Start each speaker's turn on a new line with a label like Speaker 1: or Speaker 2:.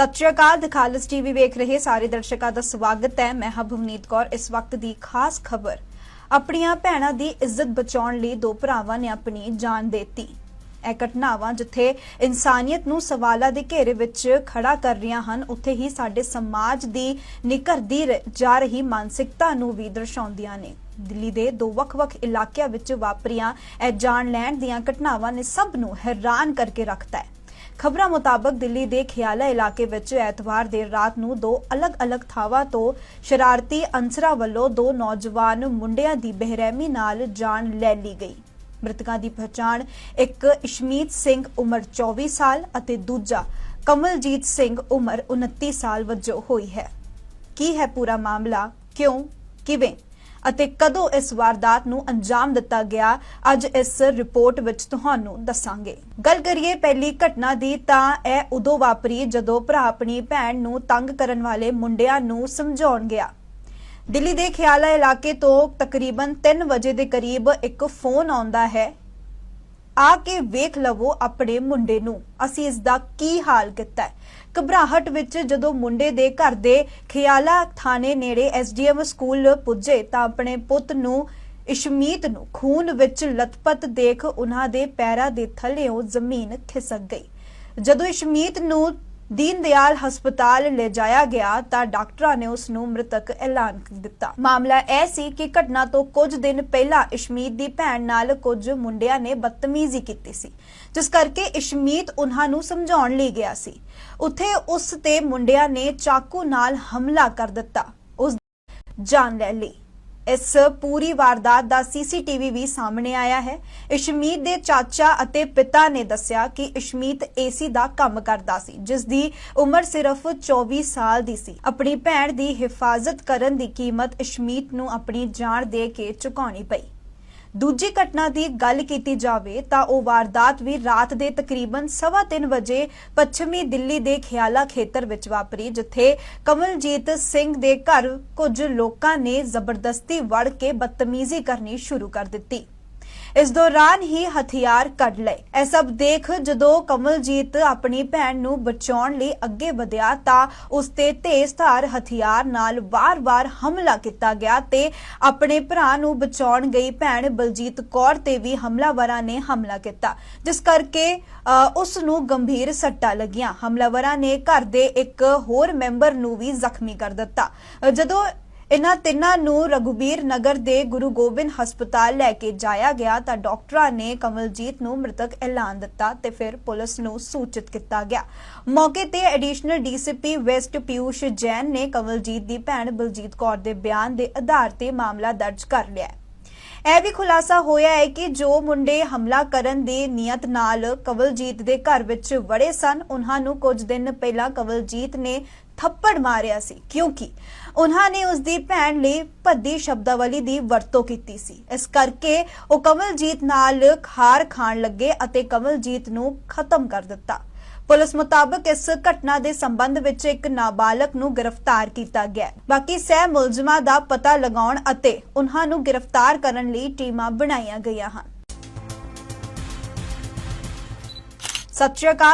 Speaker 1: ਸਤਿ ਸ਼੍ਰੀ ਅਕਾਲ ਦਿਖਾਲਸ ਟੀਵੀ ਵੇਖ ਰਹੇ ਸਾਰੇ ਦਰਸ਼ਕਾਂ ਦਾ ਸਵਾਗਤ ਹੈ। ਮੈਂ ਹਾਂ ਭਵਨੀਤ ਕੌਰ। ਇਸ ਵਕਤ ਦੀ ਖਾਸ ਖਬਰ, ਆਪਣੀਆਂ ਭੈਣਾਂ ਦੀ ਇੱਜ਼ਤ ਬਚਾਉਣ ਲਈ ਦੋ ਭਰਾਵਾਂ ਨੇ ਆਪਣੀ ਜਾਨ ਦੇਤੀ। ਇਹ ਘਟਨਾਵਾਂ ਜਿੱਥੇ ਇਨਸਾਨੀਅਤ ਨੂੰ ਸਵਾਲਾਂ ਦੇ ਘੇਰੇ ਵਿੱਚ ਖੜਾ ਕਰ ਰਹੀਆਂ ਹਨ, ਉੱਥੇ ਹੀ ਸਾਡੇ ਸਮਾਜ ਦੀ ਨਿਕਰਦੀ ਰ- ਜਾ ਰਹੀ ਮਾਨਸਿਕਤਾ ਨੂੰ ਵੀ ਦਰਸਾਉਂਦੀਆਂ ਨੇ। ਦਿੱਲੀ ਦੇ ਦੋ ਵੱਖ-ਵੱਖ ਇਲਾਕਿਆਂ ਵਿੱਚ ਵਾਪਰੀਆਂ ਇਹ ਜਾਨ ਲੈਣ ਦੀਆਂ ਘਟਨਾਵਾਂ ਨੇ ਸਭ ਨੂੰ ਹੈਰਾਨ ਕਰਕੇ ਰੱਖਤਾ ਹੈ। ਖਬਰਾਂ ਮੁਤਾਬਕ ਦਿੱਲੀ ਦੇ ਖਿਆਲਾ ਇਲਾਕੇ ਵਿੱਚ ਐਤਵਾਰ ਦੇਰ ਰਾਤ ਨੂੰ ਦੋ ਅਲੱਗ-ਅਲੱਗ ਥਾਵਾਂ ਤੋਂ ਸ਼ਰਾਰਤੀ ਅਨਸਰਾਂ ਵੱਲੋਂ ਦੋ ਨੌਜਵਾਨ ਮੁੰਡਿਆਂ ਦੀ ਬੇਰਹਿਮੀ ਨਾਲ ਜਾਨ ਲੈ ਲਈ ਗਈ। ਮ੍ਰਿਤਕਾਂ ਦੀ ਪਛਾਣ ਇੱਕ ਇਸ਼ਮੀਤ ਸਿੰਘ ਉਮਰ 24 ਸਾਲ ਅਤੇ ਦੂਜਾ ਕਮਲਜੀਤ ਸਿੰਘ ਉਮਰ 29 ਸਾਲ ਵਜੋਂ ਹੋਈ ਹੈ। ਕੀ ਹੈ ਪੂਰਾ ਮਾਮਲਾ? ਕਿਉਂ? ਕਿਵੇਂ? ਅਤੇ ਕਦੋਂ ਇਸ ਵਾਰਦਾਤ ਨੂੰ ਅੰਜਾਮ ਦਿੱਤਾ ਗਿਆ, ਅੱਜ ਇਸ ਰਿਪੋਰਟ ਵਿੱਚ ਤੁਹਾਨੂੰ ਦੱਸਾਂਗੇ। ਗੱਲ ਕਰੀਏ ਪਹਿਲੀ ਘਟਨਾ ਦੀ, ਤਾਂ ਇਹ ਉਦੋਂ ਵਾਪਰੀ ਜਦੋਂ ਭਰਾ ਆਪਣੀ ਭੈਣ ਨੂੰ ਤੰਗ ਕਰਨ ਵਾਲੇ ਮੁੰਡਿਆਂ ਨੂੰ ਸਮਝਾਉਣ ਗਿਆ। ਦਿੱਲੀ ਦੇ ਖਿਆਲਾ ਇਲਾਕੇ ਤੋਂ ਤਕਰੀਬਨ 3 ਵਜੇ ਦੇ ਕਰੀਬ ਇੱਕ ਫੋਨ ਆਉਂਦਾ ਹੈ। ਆ ਕੇ ਵੇਖ ਲਵੋ ਆਪਣੇ ਮੁੰਡੇ ਨੂੰ। ਅਸੀਂ ਇਸ ਦਾ ਕੀ ਹਾਲ ਕੀਤਾ ਹੈ? ਘਬਰਾਹਟ ਵਿੱਚ ਜਦੋਂ ਮੁੰਡੇ ਦੇ ਘਰ ਦੇ ਖਿਆਲਾ ਥਾਣੇ ਨੇੜੇ ਐਸਡੀਐਮ ਸਕੂਲ ਪੁੱਜੇ ਤਾਂ ਆਪਣੇ ਪੁੱਤ ਨੂੰ, ਇਸ਼ਮੀਤ ਨੂੰ ਖੂਨ ਵਿੱਚ ਲਤਪਤ ਦੇਖ ਉਹਨਾਂ ਦੇ ਪੈਰਾਂ ਦੇ ਥੱਲੇੋਂ ਜ਼ਮੀਨ ਖਿਸਕ ਗਈ। ਜਦੋਂ ਇਸ਼ਮੀਤ ਨੂੰ ਦੀਨ ਦਿਆਲ ਹਸਪਤਾਲ ਲੈ ਜਾਇਆ ਗਿਆ ਤਾਂ ਡਾਕਟਰਾਂ ਨੇ ਉਸ ਨੂੰ ਮ੍ਰਿਤਕ ਐਲਾਨ ਦਿੱਤਾ। ਮਾਮਲਾ ਇਹ ਸੀ ਕਿ ਘਟਨਾ ਤੋਂ ਕੁਝ ਦਿਨ ਪਹਿਲਾਂ ਇਸ਼ਮੀਤ ਦੀ ਭੈਣ ਨਾਲ ਕੁਝ ਮੁੰਡਿਆਂ ਨੇ ਬਦਤਮੀਜ਼ੀ ਕੀਤੀ ਸੀ, ਜਿਸ ਕਰਕੇ ਇਸ਼ਮੀਤ ਉਹਨਾਂ ਨੂੰ ਸਮਝਾਉਣ ਲਈ ਗਿਆ ਸੀ। ਉੱਥੇ ਉਸ ਤੇ ਮੁੰਡਿਆਂ ਨੇ ਚਾਕੂ ਨਾਲ ਹਮਲਾ ਕਰ ਦਿੱਤਾ। ਉਸ ਜਾਨ ਲੈ ਲਈ। ਇਸ ਪੂਰੀ ਵਾਰਦਾਤ ਦਾ ਸੀਸੀਟੀਵੀ ਵੀ ਸਾਹਮਣੇ ਆਇਆ ਹੈ। ਇਸ਼ਮੀਤ ਦੇ ਚਾਚਾ ਅਤੇ ਪਿਤਾ ਨੇ ਦੱਸਿਆ ਕਿ ਇਸ਼ਮੀਤ ਏਸੀ ਦਾ ਕੰਮ ਕਰਦਾ ਸੀ, ਜਿਸ ਦੀ ਉਮਰ ਸਿਰਫ 24 ਸਾਲ ਦੀ ਸੀ। ਆਪਣੀ ਭੈਣ ਦੀ ਹਿਫਾਜ਼ਤ ਕਰਨ ਦੀ ਕੀਮਤ ਇਸ਼ਮੀਤ ਨੂੰ ਆਪਣੀ ਜਾਨ ਦੇ ਕੇ ਚੁਕਾਉਣੀ ਪਈ। ਦੂਜੀ ਘਟਨਾ ਦੀ ਗੱਲ ਕੀਤੀ ਜਾਵੇ ਤਾਂ ਉਹ ਵਾਰਦਾਤ ਵੀ ਰਾਤ ਦੇ ਤਕਰੀਬਨ 3:30 ਵਜੇ ਪੱਛਮੀ ਦਿੱਲੀ ਦੇ ਖਿਆਲਾ ਖੇਤਰ ਵਿੱਚ ਵਾਪਰੀ, ਜਿੱਥੇ ਕਮਲਜੀਤ ਸਿੰਘ ਦੇ ਘਰ ਕੁਝ ਲੋਕਾਂ ਨੇ ਜ਼ਬਰਦਸਤੀ ਵੜ ਕੇ ਬਦਤਮੀਜ਼ੀ ਕਰਨੀ ਸ਼ੁਰੂ ਕਰ ਦਿੱਤੀ। ਇਸ ਦੌਰਾਨ ਹੀ ਹਥਿਆਰ ਕੱਢ ਲਏ। ਇਹ ਸਭ ਦੇਖ ਜਦੋਂ ਕਮਲਜੀਤ ਆਪਣੀ ਭੈਣ ਨੂੰ ਬਚਾਉਣ ਲਈ ਅੱਗੇ ਵਧਿਆ ਤਾਂ ਉਸ ਤੇ ਤੇਜ਼ਧਾਰ ਹਥਿਆਰ ਨਾਲ ਵਾਰ-ਵਾਰ ਹਮਲਾ ਕੀਤਾ ਗਿਆ ਤੇ ਆਪਣੇ ਭਰਾ ਨੂੰ ਬਚਾਉਣ ਗਈ ਭੈਣ ਬਲਜੀਤ ਕੌਰ ਤੇ ਵੀ ਹਮਲਾਵਰਾਂ ਨੇ ਹਮਲਾ ਕੀਤਾ। ਜਿਸ ਕਰਕੇ ਅ, ਉਸ ਨੂੰ ਗੰਭੀਰ ਸੱਟਾਂ ਲੱਗੀਆਂ। ਹਮਲਾਵਰਾਂ ਨੇ ਘਰ ਦੇ ਇੱਕ ਹੋਰ ਮੈਂਬਰ ਨੂੰ ਵੀ ਜ਼ਖਮੀ ਕਰ ਦਿੱਤਾ। ਅ, ਜਦੋਂ ਇਨ੍ਹਾਂ ਤਿੰਨਾਂ ਨੂੰ ਰਘੁਬੀਰ ਨਗਰ ਦੇ ਗੁਰੂ ਗੋਬਿੰਦ ਹਸਪਤਾਲ ਲੈ ਕੇ ਜਾਇਆ ਗਿਆ ਤਾਂ ਡਾਕਟਰਾਂ ਨੇ ਕਮਲਜੀਤ ਨੂੰ ਮ੍ਰਿਤਕ ਐਲਾਨ ਦਿੱਤਾ ਤੇ ਫਿਰ ਪੁਲਿਸ ਨੂੰ ਸੂਚਿਤ ਕੀਤਾ ਗਿਆ। ਮੌਕੇ ਤੇ additional DCP west Piyush Jain ਨੇ ਕਮਲਜੀਤ ਦੀ ਭੈਣ ਬਲਜੀਤ ਕੌਰ ਦੇ ਬਿਆਨ ਦੇ ਆਧਾਰ ਤੇ ਮਾਮਲਾ ਦਰਜ ਕਰ ਲਿਆ ਇਹ ਵੀ ਖੁਲਾਸਾ ਹੋਇਆ ਹੈ ਕਿ ਜੋ ਮੁੰਡੇ ਹਮਲਾ ਕਰਨ ਦੀ ਨੀਅਤ ਨਾਲ ਕਵਲਜੀਤ ਦੇ ਘਰ ਵਿੱਚ ਵੜੇ ਸਨ, ਉਹਨਾਂ ਨੂੰ ਕੁਝ ਦਿਨ ਪਹਿਲਾਂ ਕਵਲਜੀਤ ਨੇ ਥੱਪੜ ਮਾਰਿਆ ਸੀ, ਕਿਉਂਕਿ ਉਹਨਾਂ ਨੇ ਉਸ ਦੀ ਭੈਣ ਲਈ ਭੱਦੀ ਸ਼ਬਦਾਵਲੀ ਦੀ ਵਰਤੋਂ ਕੀਤੀ ਸੀ। ਇਸ ਕਰਕੇ ਉਹ ਕਮਲਜੀਤ ਨਾਲ ਖਾਰ ਖਾਣ ਲੱਗੇ ਅਤੇ ਕਮਲਜੀਤ ਨੂੰ ਖਤਮ ਕਰ ਦਿੱਤਾ। ਪੁਲਿਸ ਮੁਤਾਬਕ ਇਸ ਘਟਨਾ ਦੇ ਸੰਬੰਧ ਵਿੱਚ ਇੱਕ ਨਾਬਾਲਗ ਨੂੰ ਗ੍ਰਿਫਤਾਰ ਕੀਤਾ ਗਿਆ ਬਾਕੀ ਸਹਿ ਮੁਲਜ਼ਮਾਂ ਦਾ ਪਤਾ ਲਗਾਉਣ ਅਤੇ ਉਹਨਾਂ ਨੂੰ ਗ੍ਰਿਫਤਾਰ ਕਰਨ ਲਈ ਟੀਮਾਂ ਬਣਾਈਆਂ ਗਈਆਂ ਹਨ। ਸਤਿ ਸ਼੍ਰੀ ਅਕਾਲ